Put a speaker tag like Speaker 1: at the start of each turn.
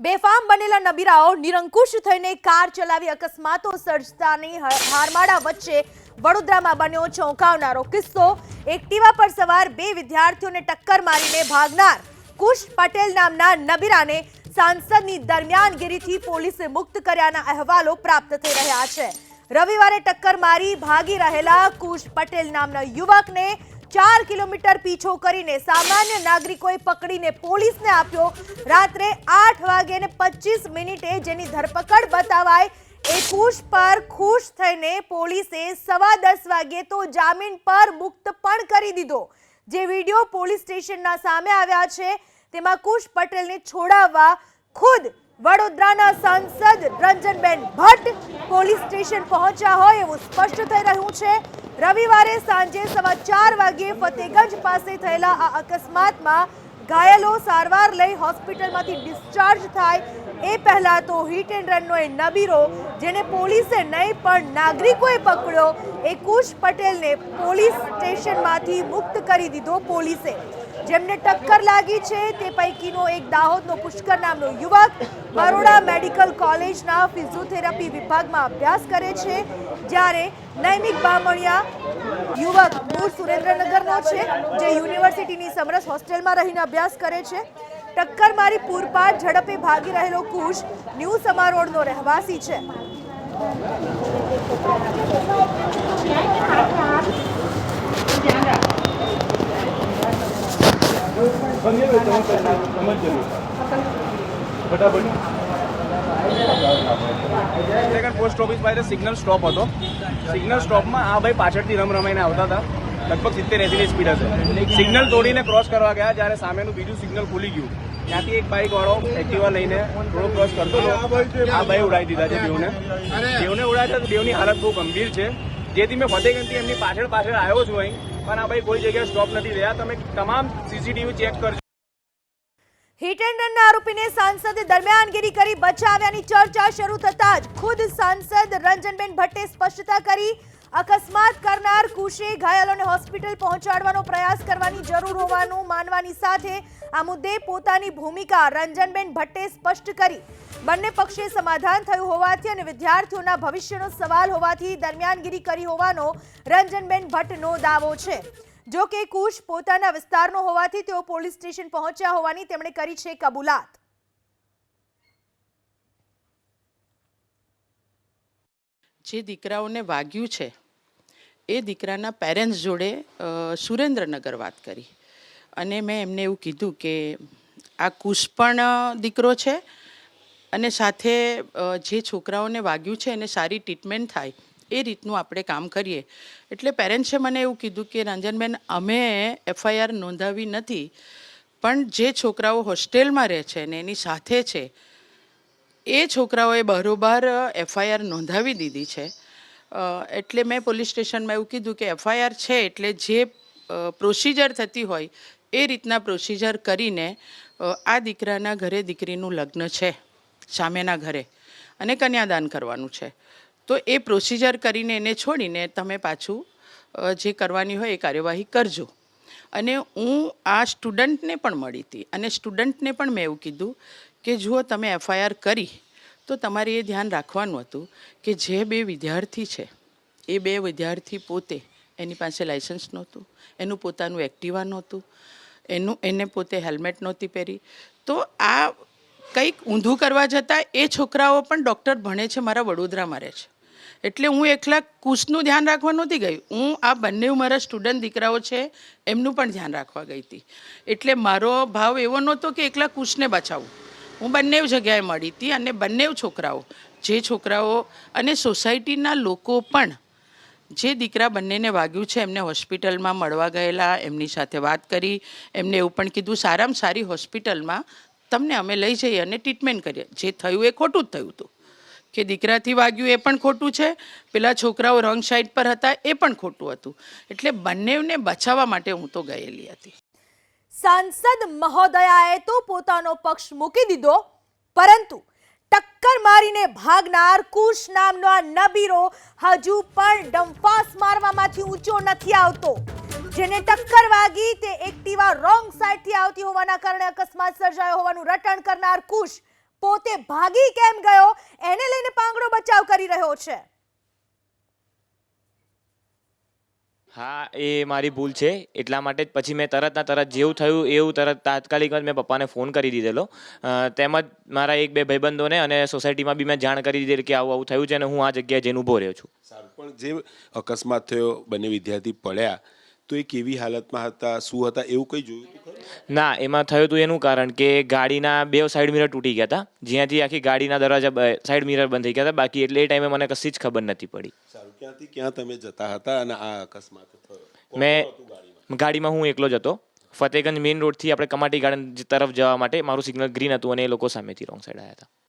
Speaker 1: બેફામ બનેલા નબીરાઓ નિરંકુશ થઈને કાર ચલાવી અકસ્માતો સર્જતાની હારમાળા વચ્ચે વડોદરામાં બન્યો ચોંકાવનારો કિસ્સો. એક્ટિવા પર સવાર બે વિદ્યાર્થીઓને ટક્કર મારીને ભાગનાર કુશ પટેલ નામના નબીરાને સાંસદની દરમિયાનગીરીથી પોલીસે મુક્ત કર્યાના અહેવાલો પ્રાપ્ત થઈ રહ્યા છે. રવિવારે ટક્કર મારી ભાગી રહેલા કુશ પટેલ નામના યુવકને ચાર કિલોમીટર પીછો કરીને સામાન્ય નાગરિકોએ પકડીને પોલીસને આપ્યો. રાત્રે આઠ વાગે ને પચીસ મિનિટે જેની ધરપકડ બતાવાય એ ખુશ પર ખુશ થઈને પોલીસે સવા દસ વાગે તો જામીન પર મુક્ત પણ કરી દીધો. જે વીડિયો પોલીસ સ્ટેશનના સામે આવ્યા છે, તેમાં કુશ પટેલને છોડાવવા ખુદ વડોદરાના સાંસદ રંજનબેન ભટ્ટ પોલીસ સ્ટેશન પહોંચ્યા હોય એવું સ્પષ્ટ થઈ રહ્યું છે. રવિવારે સાંજે સવા ચાર વાગ્યે ફતેગંજ પાસે થયેલા આ અકસ્માતમાં ઘાયલો સારવાર લઈ હોસ્પિટલમાંથી ડિસ્ચાર્જ થાય. એ પહેલા તો હિટ એન્ડ રનનો એ નબીરો, જેને પોલીસે નહીં, પણ નાગરિકોએ પકડ્યો. એ કુશ પટેલને પોલીસ સ્ટેશનમાંથી મુક્ત કરી દીધો પોલીસે. જેમને ટક્કર લાગી છે તે પૈકીનો એક દાહોદનો પુષ્કર નામનો યુવક બરોડા મેડિકલ કોલેજના ફિઝિયોથેરાપી વિભાગમાં અભ્યાસ કરે છે, જ્યારે નૈમિક બામણિયા યુવક મૂળ સુરેન્દ્રનગરનો છે, જે યુનિવર્સિટીની સમરસ હોસ્ટેલમાં રહીને અભ્યાસ કરે છે. ટક્કર મારી પૂરપાટ ઝડપે ભાગી રહેલો કુશ ન્યૂ સમારોહનો રહેવાસી છે
Speaker 2: બંને હોય તમે પહેલા સમજ જરૂર ફટાફટ.
Speaker 3: પોસ્ટ ઓફિસ પાસે સિગ્નલ સ્ટોપ હતો. સિગ્નલ સ્ટોપમાં આ ભાઈ પાછળથી રમ રમાઈને આવતા હતા. લગભગ સિત્તેર એસીની સ્પીડ હશે. સિગ્નલ તોડીને ક્રોસ કરવા ગયા જ્યારે સામેનું બીજું સિગ્નલ ખુલી ગયું. ત્યાંથી એક બાઇક વાળો એક્ટિવા લઈને થોડો ક્રોસ કરતો હતો આ ભાઈ ઉડાવી દીધા છે દેવને દેવને ઉડાવ્યા તો દેવની હાલત બહુ ગંભીર છે. જેથી મેં ફતેગંજથી એમની પાછળ પાછળ આવ્યો છું અહીં. પણ આ ભાઈ કોઈ જગ્યાએ સ્ટોપ નથી રહ્યા. તમે તમામ સીસીટીવી ચેક કરજો.
Speaker 1: હિટ એન્ડ રનના આરોપીને સાંસદે દરમિયાનગીરી કરી બચાવ્યાની ચર્ચા શરૂ થતાં જ ખુદ સાંસદ રંજનબેન ભટ્ટે સ્પષ્ટતા કરી, અકસ્માત કરનાર કુશે ઘાયલોને હોસ્પિટલ પહોંચાડવાનો પ્રયાસ કરવાની જરૂર હોવાનું માનવાની સાથે આ મુદ્દે પોતાની ભૂમિકા રંજનબેન ભટ્ટે સ્પષ્ટ કરી. બંને પક્ષે સમાધાન થયું હોવાથી અને વિદ્યાર્થીઓના ભવિષ્યનો સવાલ હોવાથી દરમિયાનગીરી કરી હોવાનો રંજનબેન ભટ્ટનો દાવો છે. જો કે કુશ પોતાના વિસ્તારનો હોવાથી તેઓ પોલીસ સ્ટેશન પહોંચ્યા હોવાની તેમણે કરી છે કબૂલાત.
Speaker 4: જે દીકરાઓને વાગ્યું છે, એ દીકરાના પેરેન્ટ્સ જોડે સુરેન્દ્રનગર વાત કરી. અને મેં એમને એવું કીધું કે આ કુશ પણ દીકરો છે અને સાથે જે છોકરાઓને વાગ્યું છે એને સારી ટ્રીટમેન્ટ થાય. એ રીતનું આપણે કામ કરીએ. એટલે પેરેન્ટ્સે મને એવું કીધું કે, રંજનબેન, અમે એફઆઈઆર નોંધાવી નથી, પણ જે છોકરાઓ હોસ્ટેલમાં રહે છે ને એની સાથે છે, એ છોકરાઓએ બરોબર એફઆઈઆર નોંધાવી દીધી છે. એટલે મેં પોલીસ સ્ટેશનમાં એવું કીધું કે એફઆઈઆર છે એટલે જે પ્રોસિજર થતી હોય, એ રીતના પ્રોસિજર કરીને આ દીકરાના ઘરે દીકરીનું લગ્ન છે, સામેના ઘરે, અને કન્યાદાન કરવાનું છે. તો એ પ્રોસિજર કરીને એને છોડીને તમે પાછું જે કરવાની હોય એ કાર્યવાહી કરજો. અને હું આ સ્ટુડન્ટને પણ મળી હતી. અને સ્ટુડન્ટને પણ મેં એવું કીધું કે જુઓ તમે એફઆઈઆર કરી, તો તમારે એ ધ્યાન રાખવાનું હતું કે જે બે વિદ્યાર્થી છે, એ બે વિદ્યાર્થી પોતે એની પાસે લાઇસન્સ નહોતું, એનું પોતાનું એક્ટિવા નહોતું, એનું, એને પોતે હેલ્મેટ નહોતી પહેરી. તો આ કંઈક ઊંધું કરવા જતાં એ છોકરાઓ પણ ડૉક્ટર ભણે છે, મારા વડોદરામાં રહે છે. એટલે હું એકલા કુશનું ધ્યાન રાખવા નહોતી ગઈ. હું આ બંને મારા સ્ટુડન્ટ દીકરાઓ છે, એમનું પણ ધ્યાન રાખવા ગઈ હતી. એટલે મારો ભાવ એવો નહોતો કે એકલા કુશને બચાવું. હું બંને જગ્યાએ મળી હતી અને બંને છોકરાઓ, જે છોકરાઓ અને સોસાયટીના લોકો પણ, જે દીકરા બંનેને વાગ્યું છે, એમને હોસ્પિટલમાં મળવા ગયેલા, એમની સાથે વાત કરી, એમને એવું પણ કીધું, સારામાં સારી હોસ્પિટલમાં તમને અમે લઈ જઈએ અને ટ્રીટમેન્ટ કરીએ. જે થયું એ ખોટું જ થયું હતું. કે દીકરાથી વાગ્યું એ પણ ખોટું છે, પેલા છોકરાઓ રોંગ સાઈડ પર હતા એ પણ ખોટું હતું. એટલે બંનેને બચાવવા માટે હું તો ગયેલી હતી.
Speaker 1: સાંસદ મહોદયાએ તો પોતાનો પક્ષ મૂકી દીધો, પરંતુ ટક્કર મારીને ભાગનાર કુશ નામનો આ નબીરો હજુ પણ ડંફાસ મારવામાંથી ઊંચો નથી આવતો. જેને ટક્કર વાગી તે એક્ટિવા રોંગ સાઈડથી આવતી હોવાના કારણે અકસ્માત સર્જાયો હોવાનું રટણ કરનાર કુશ પોતે ભાગી કેમ ગયો? એને લઈને પાંગડો બચાવ કરી રહ્યો છે.
Speaker 5: હા એ મારી ભૂલ છે. એટલા માટે જ પછી મેં તરત ના તરત જેવું થયું એવું તરત તાત્કાલિક જ મેં પપ્પાને ફોન કરી દીધેલો. તેમજ મારા એક બે ભાઈબંધોને અને સોસાયટીમાં બી મેં જાણ કરી દીધેલી કે આવું આવું થયું છે અને હું આ જગ્યાએ જઈને ઊભો રહ્યો છું.
Speaker 6: સારું પણ જે અકસ્માત થયો બંને વિદ્યાર્થી પડ્યા તો એ કેવી હાલતમાં હતા શું હતા એવું કંઈ જોયું?
Speaker 5: ના એમાં થયું હતું એનું કારણ કે ગાડીના બે સાઈડ મિરર તૂટી ગયા હતા. જ્યાંથી આખી ગાડીના દરવાજા સાઈડ મિરર બંધ થઈ ગયા હતા. બાકી એટલે એ ટાઈમે મને કશી જ ખબર નથી પડી.
Speaker 6: સારું ક્યાંથી ક્યાં તમે જતા હતા અને આ અકસ્માત થયો?
Speaker 5: મેં
Speaker 6: ગાડીમાં?
Speaker 5: ગાડીમાં હું એકલો જ હતો. ફતેગંજ મેઇન રોડથી આપણે કમાટી ગાર્ડન તરફ જવા માટે મારું સિગ્નલ ગ્રીન હતું અને એ લોકો સામેથી રોંગ સાઈડ આવ્યા હતા.